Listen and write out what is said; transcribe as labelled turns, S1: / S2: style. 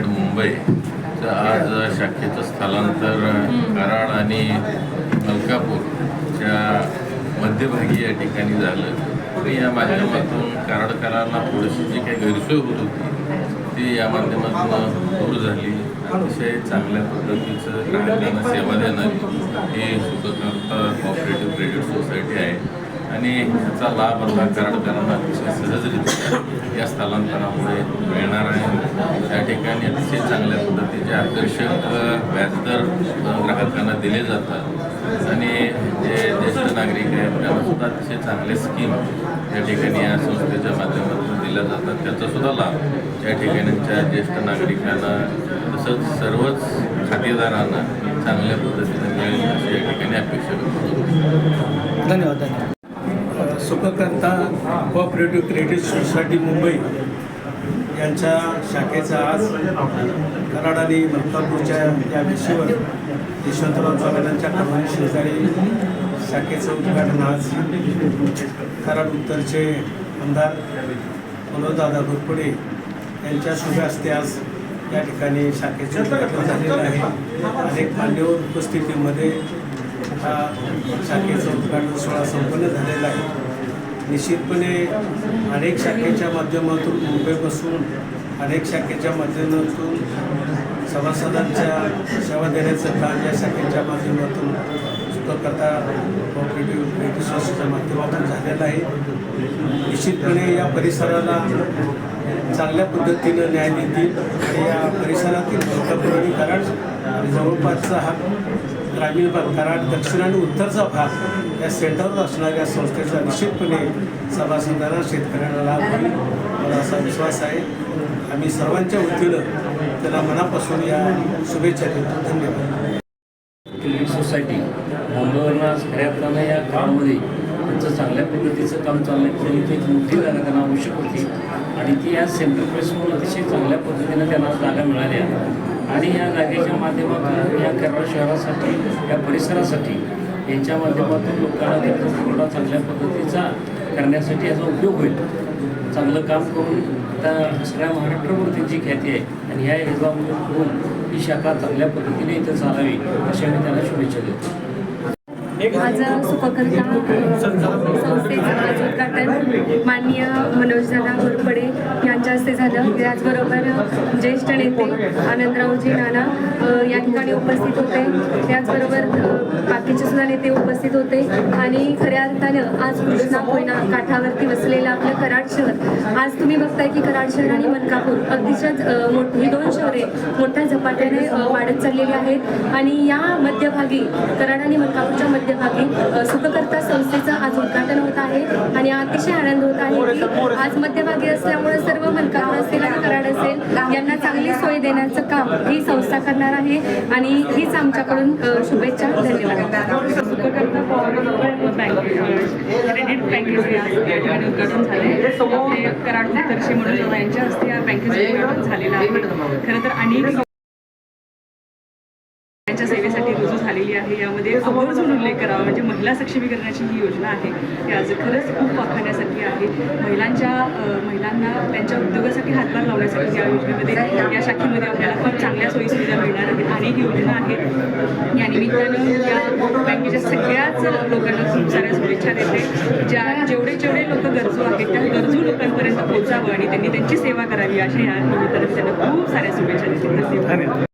S1: Market मुंबईचं आज शाखेचं स्थलांतर कराड आणि मलकापूरच्या मध्यभागी या ठिकाणी झालं. तर या माध्यमातून कराडकरांना थोडीशी जी काही गैरसोय होत होती ती या माध्यमातून दूर झाली. अतिशय चांगल्या पद्धतीचं ग्राहकांना सेवा देणारी ही सुखकर्ता कॉपरेटिव्ह क्रेडिट सोसायटी आहे. आणि ह्याचा लाभ आता कराडकरांना अतिशय सहजरित्या या स्थलांतरामुळे मिळणार आहे. त्या ठिकाणी अतिशय चांगल्या पद्धतीचे आकर्षक व्याजदर ग्राहकांना दिले जातात. आणि जे ज्येष्ठ नागरिक आहेत त्यांनासुद्धा अतिशय चांगले स्कीम या ठिकाणी या संस्थेच्या माध्यमातून दिल्या जातात. त्याचासुद्धा लाभ या ठिकाणच्या ज्येष्ठ नागरिकांना तसंच सर्वच खातेदारांना चांगल्या पद्धतीने मिळेल अशी या ठिकाणी अपेक्षा करतो.
S2: धन्यवाद धन्यवाद.
S3: Sukhkarta cooperative credit society Mumbai यांच्या शाखेचा आज कराड आणि मलकापूरच्या या विषयावर यशवंतराव चव्हाणांच्या कमानी शेजारी शाखेचं उद्घाटन आज कराड उत्तरचे आमदार मनोजदादा घोरपडे यांच्या शुभ हस्ते आज या ठिकाणी शाखेचं उद्घाटन झालेलं आहे. अनेक मान्यवर उपस्थितीमध्ये हा शाखेचं उद्घाटन सोहळा संपन्न झालेला आहे. निश्चितपणे अनेक शाखेच्या माध्यमातून मुंबईपासून अनेक शाखेच्या माध्यमातून सभासदांच्या सेवा देण्याचं काम या शाखेच्या माध्यमातून सुखकर्ता कॉपरेटिव्ह क्रेडिट सोसायटीच्या माध्यमातून झालेलं आहे. निश्चितपणे या परिसराला चांगल्या पद्धतीनं न्याय देतील. आणि या परिसरातील मलकापूर आणि जवळपासचा हा ग्रामीण भाग कारण दक्षिण आणि उत्तरचा भाग या सेंटरवर असणाऱ्या संस्थेचा निश्चितपणे सभासदांना शेतकऱ्यांना लाभ होईल मला असा विश्वास आहे. आम्ही सर्वांच्या वतीनं त्याला मनापासून या शुभेच्छा देतो. धन्यवाद.
S4: सोसायटी मुंबईवरून आज खऱ्या अर्थानं या काळामध्ये त्यांचं चांगल्या पद्धतीचं काम चाललं आहे त्यांनी ती एक मोठी जागा त्यांना आवश्यक होती. आणि ती या सेंट्रल प्लेसमधून अतिशय चांगल्या पद्धतीनं त्यांना जागा मिळाल्या. आणि या जागेच्या माध्यमातून या केरळ शहरासाठी या परिसरासाठी यांच्या माध्यमातून लोकांना त्यांचा पुरवठा चांगल्या पद्धतीचा करण्यासाठी याचा उपयोग होईल. चांगलं काम करून आता सगळ्या महाराष्ट्रावर त्यांची ख्याती आहे आणि ह्या हिजबामध्ये करून ही शाखा चांगल्या पद्धतीने इथं चालावी अशा मी त्यांना शुभेच्छा देतो.
S5: माझं सुपकर्ता संस्थेचं आज उद्घाटन माननीय मनोजदादा घोरपडे यांच्या हस्ते झालं. त्याचबरोबर ज्येष्ठ नेते आनंदरावजी नाना या ठिकाणी उपस्थित होते. त्याचबरोबर बाकीचे सुद्धा नेते उपस्थित होते. आणि खऱ्या अर्थानं आज कृष्णा कोयना काठावरती वसलेलं आपलं कराड शहर. आज तुम्ही बघताय की कराड शहर आणि मनकापूर अगदीच्या मोठ ही दोन शहरे मोठ्या झपाट्याने वाढत चाललेली आहेत. आणि या मध्यभागी कराड आणि मनकापूरच्या मध्य मध्यभागी सुखकर्ता संस्थेचं आज उद्घाटन होत आहे आणि अतिशय आनंद होत आहे की आज मध्यभागी असल्यामुळे सर्व मनकावर असेल आणि कराड असेल यांना चांगली सोय देण्याचं काम ही संस्था करणार आहे आणि हीच आमच्याकडून शुभेच्छा धन्यवाद.
S6: सुखकर्ता क्रेडिट बँकेचे आज उद्घाटन झाले कराड उत्तरचे म्हणून यांच्या हस्ते या बँकेचं उद्घाटन झालेलं आहे. खरं तर अनेक सेवेसाठी रुजू झालेली आहे. यामध्ये आवर्जून उल्लेख करावा. म्हणजे महिला सक्षमीकरणाची ही योजना आहे. ती आज खरंच खूप वाखाण्यासाठी आहे. महिलांच्या महिलांना त्यांच्या उद्योगासाठी हातभार लावण्यासाठी या योजनेमध्ये या शाखेमध्ये आपल्याला खूप चांगल्या सोयीसुविधा मिळणार आहेत. अनेक योजना आहेत या निमित्तानं या बँकेच्या सगळ्याच लोकांना खूप साऱ्या शुभेच्छा देते. ज्या जेवढे जेवढे लोक गरजू आहेत त्या गरजू लोकांपर्यंत पोहोचावं आणि त्यांनी त्यांची सेवा करावी अशा या निमित्तानं त्यांना खूप साऱ्या शुभेच्छा देते. धन्यवाद.